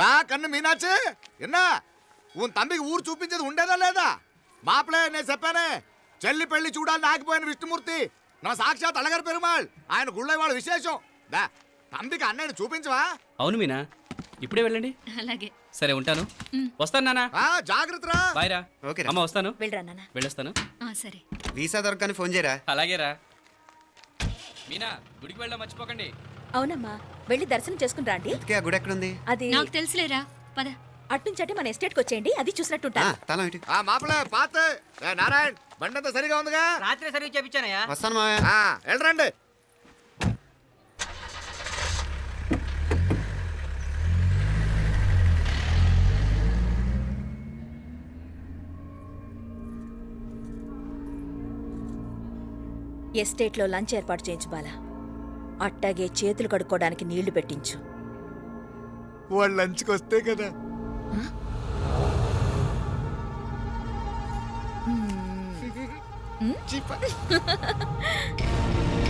నా కన్ను మీనాచి ఎన్నా உன் తండ్రికి ఊరు చూపించేది ఉండేదా లేదా? మాపలే నేను చెప్పానే. చెల్లి పెళ్ళి చూడాలని ఆగిపోయిన విష్ణుమూర్తి నా సాక్షాత్ అలగారు పెరుమాళ్. ఆయన గుళ్ళ వాళ్ళ విశేషం. దా తండ్రికి అన్నయ్య చూపించవా? అవును మీనా. ఇప్పుడే వెళ్ళండి. అలాగే. సరే ఉంటాను. వస్తాను నానా. జాగ్రత్త రా. బాయ్ రా. ఓకే అమ్మ వస్తాను. వెళ్ళరా నాన్న వెళ్ళొస్తాను. సరే. వీసా దొరకని ఫోన్ చేయరా? అలాగే రా. మీనా గుడికి వెళ్ళా మర్చిపోకండి. అవునమ్మా వెళ్ళి దర్శనం చేసుకుని రండి ఇంతకీ ఆ గుడి ఎక్కడుంది? అది నాకు తెలుసులేరా పద. అట్నుంచి అంటే మన ఎస్టేట్కి వచ్చేయండి అది చూసినట్టుంటా ఆ, ఇటు. ఆ మాపలే పాత. ఏ, నారాయణ్ బండంతా సరిగా ఉందిగా? రాత్రి సర్వీస్ చేపించానయ్యా. వస్తాను మావయ్య. ఆ, వెళ్ళరండి. ఎస్టేట్లో లంచ్ ఏర్పాటు చేయించు బాలా. అట్టాగే చేతులు కడుక్కోవడానికి నీళ్ళు పెట్టించు. వాళ్ళు లంచ్కి వస్తే కదా. చీప.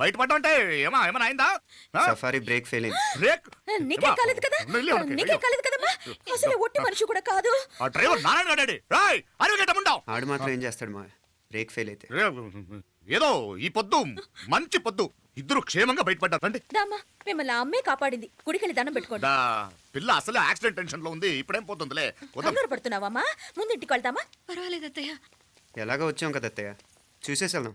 బయటపడ్డా అంటే ఏమా ఏమైనా అయిందా? సఫారీ బ్రేక్ ఫెయిల్ బ్రేక్ నీకే? కాలేదు కదా? నీకే. కాలేదు కదమ్మా? అసలు ఒట్టి మనిషి కూడా కాదు. ఆ డ్రైవర్ నారాయణ గాడి రాయ్ అరవిగేటముండావు ఆడు మాత్రం ఏం చేస్తాడు మా? బ్రేక్ ఫెయిల్ అయితే. ఏదో ఈ పొద్దు మంచి పొద్దు. ఇద్దరు క్షేమంగా బయటపడ్డారు. రండి. దామ్మా మిమ్మల్ని అమ్మే కాపాడింది. గుడికెళ్ళి దండం పెట్టుకోండి. దా, పిల్ల అసలు యాక్సిడెంట్ టెన్షన్లో ఉంది. ఇప్పుడేం పోతుందిలే? కంగారు పడుతున్నావమ్మా ముందు ఇంటికి వెళ్తామా? పర్వాలేదు అత్తయ్య. ఎలాగో వచ్చాం కదా అత్తయ్య. చూసేసి వెళ్దాం.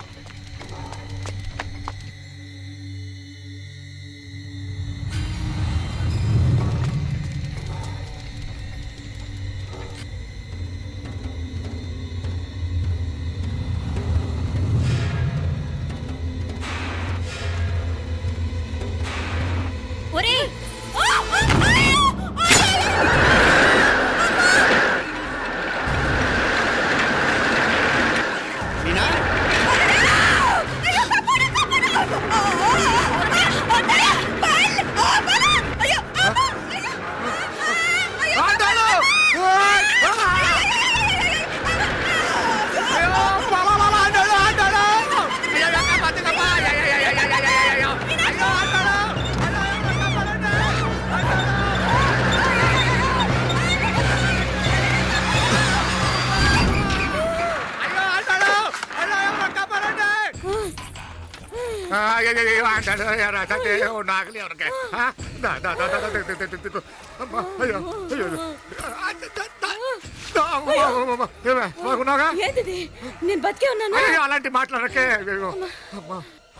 ఏమే, బాగున్నావుగా? ఏంటిది? నేను బతికే ఉన్నాను? అలాంటి మాట్లాడకే అయ్యో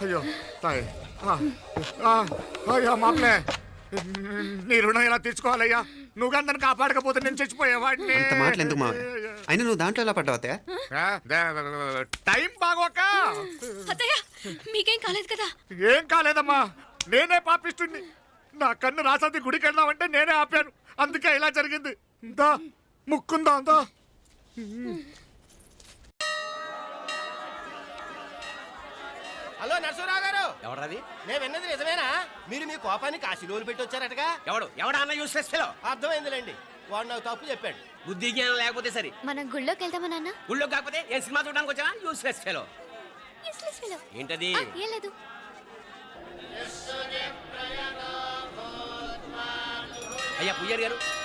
అయ్యో తాయి. ఆ, అయ్యో మామలే. నీ రుణం ఎలా తీర్చుకోవాలయ్యా? నువ్వు అందరిని కాపాడకపోతే నేను చచ్చిపోయేవాడిని. అంత మాటలు ఎందుకు మావయ్య అయినా నువ్వు దాంట్లో ఎలా పడ్డావు అత్తయ్య? ఆ, దే- టైం బాగోక. అత్తయ్య మీకేం కాలేదు కదా? ఏం కాలేదమ్మా. నేనే పాపిస్తుంది నా కన్ను రాసాది గుడికి వెళ్దామంటే నేనే ఆపాను. అందుకే ఇలా జరిగింది. దా ముక్కుందా దా. హలో నరసరావు గారు. ఎవడది నేను విన్నది నిజమేనా? మీరు మీ కోపాన్ని కాశీలోలు పెట్టి వచ్చారటగా ఎవడు? ఎవడా అన్న యూస్లెస్ ఫెలో అర్థమైందిలేండి. వాడు నాకు తప్పు చెప్పాడు. బుద్ధి జ్ఞానం లేకపోతే సరే. మనం గుళ్ళోకి వెళ్దామా నాన్న? ఊళ్ళో కాకపోతే ఏం సినిమా చూడడానికి వచ్చావా యూస్లెస్ ఫెలో ఏంటది? ఏం లేదు. అయ్యా పుయ్యర్ గారు.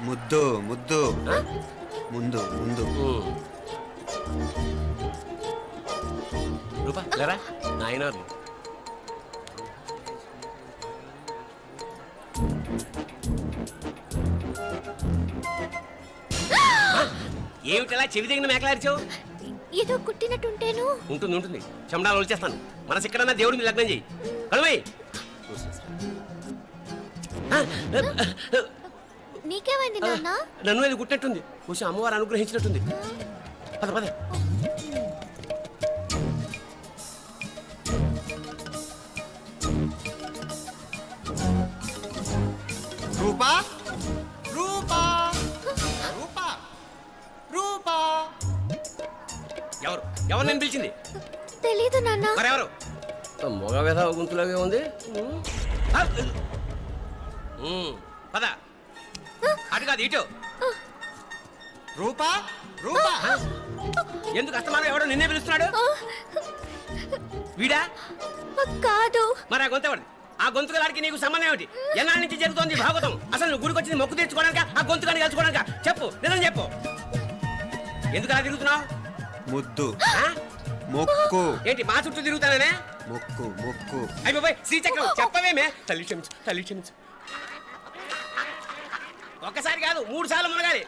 ముద్దు ముద్దు. ముందు ముందు. రూపా లేరా నాయనారు ఏమిటలా చెవి దగ్గర మేకలారిచావు ఏదో కుట్టినట్టుంటేను. ఉంటుంది ఉంటుంది. చెమడాలు వచ్చేస్తాను మనసు ఎక్కడన్నా దేవుడిని లగ్నం చేయి కలువై నీకేమైంది నాన్న? నన్ను అది గుట్టినట్టుంది కొంచెం అమ్మవారు అనుగ్రహించినట్టుంది. పద పద. రూపా? ఎవరు నేను పిలిచింది? తెలీదు నాన్న. మరెవరు? మగ వ్యధ గుంతులాగే ఉంది. పద. అటు కాదు ఇటు. రూపా? రూపా? ఎందుకు అస్తమానం ఎవడో నిన్నే పిలుస్తున్నాడు? వీడా? కాదు. మరి ఆ గొంతు ఎవరిది? ఆ గొంతు గారికి నీకు సంబంధం ఏమిటి? ఎన్నాళ్ళ నుంచి జరుగుతోంది ఈ భాగవతం? అసలు నువ్వు గుడికి వచ్చింది మొక్కు తెచ్చుకోవడానిక ఆ గొంతు కానీ కలుసుకోవడానిక? చెప్పు నిజం చెప్పు. ఎందుకు అలా తిరుగుతున్నావు? ముద్దు. మొక్కు. ఏంటి మా చుట్టూ తిరుగుతానే మొక్కు మొక్కు. అయ్యి బాబాయ్ శ్రీచక్రం చెప్పవేమే? తల్లి క్షమించు తల్లి క్షమించు. ఒకసారి కాదు మూడు సార్లు మునగాలి.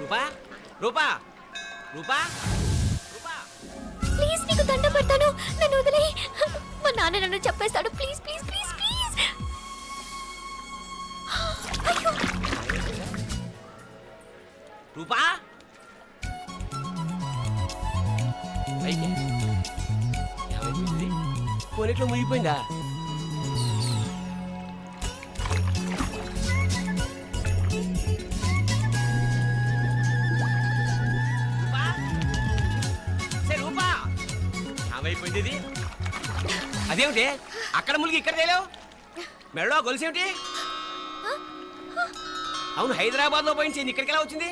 రూపా రూపా రూపా రూపా. ప్లీజ్ నీకు దండం పెడతాను. నన్ను వదిలే నాన్న నన్ను చెప్పేస్తాడు ప్లీజ్ ప్లీజ్ ప్లీజ్ ప్లీజ్ అయ్యో. రూపా? పైకి. మునిగిపోయిందా? రూపా? రూపా. ఏమైపోయింది అదేమిటి? అక్కడ మునిగి ఇక్కడ తేలేవు? మెడలో గొలుసేమిటి అవును హైదరాబాద్లో పోయించింది ఇక్కడికి ఎలా వచ్చింది?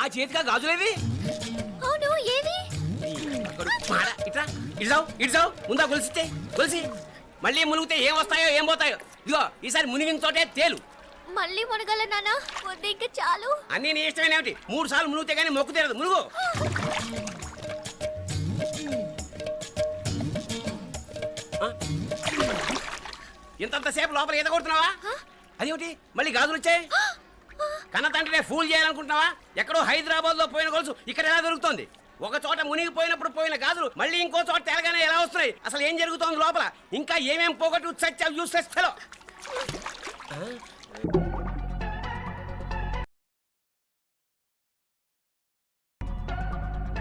ఆ చేతిగా గాజులేవి అవును ఏవి? ఇట్రా ముందా గొలిసితే గొలిసి మళ్ళీ మునిగితే ఏం వస్తాయో ఏం పోతాయో? ఇదిగో ఈసారి మునిగిన చోటే తేలు. మళ్ళీ మునగల వద్దు ఇంకా చాలు. అన్నీ నీ ఇష్టమైన మూడు సార్లు మునిగితే కానీ మొక్కు తీరదు. మునుగు. ఇంతంతసేపు లోపల ఈత కొడుతున్నావా? అదేమిటి? మళ్ళీ గాజులు వచ్చాయి? కన్న తండ్రినే ఫూల్ చేయాలనుకుంటున్నావా? ఎక్కడో హైదరాబాద్లో పోయిన గొలుసు ఇక్కడ ఎలా దొరుకుతోంది? ఒక చోట మునిగిపోయినప్పుడు పోయిన గాజులు మళ్ళీ ఇంకో చోట తెలగానే ఎలా వస్తున్నాయి? అసలు ఏం జరుగుతోంది లోపల? ఇంకా ఏమేం పోగొట్టు చచ్చావు యూస్లెస్ ఫెలో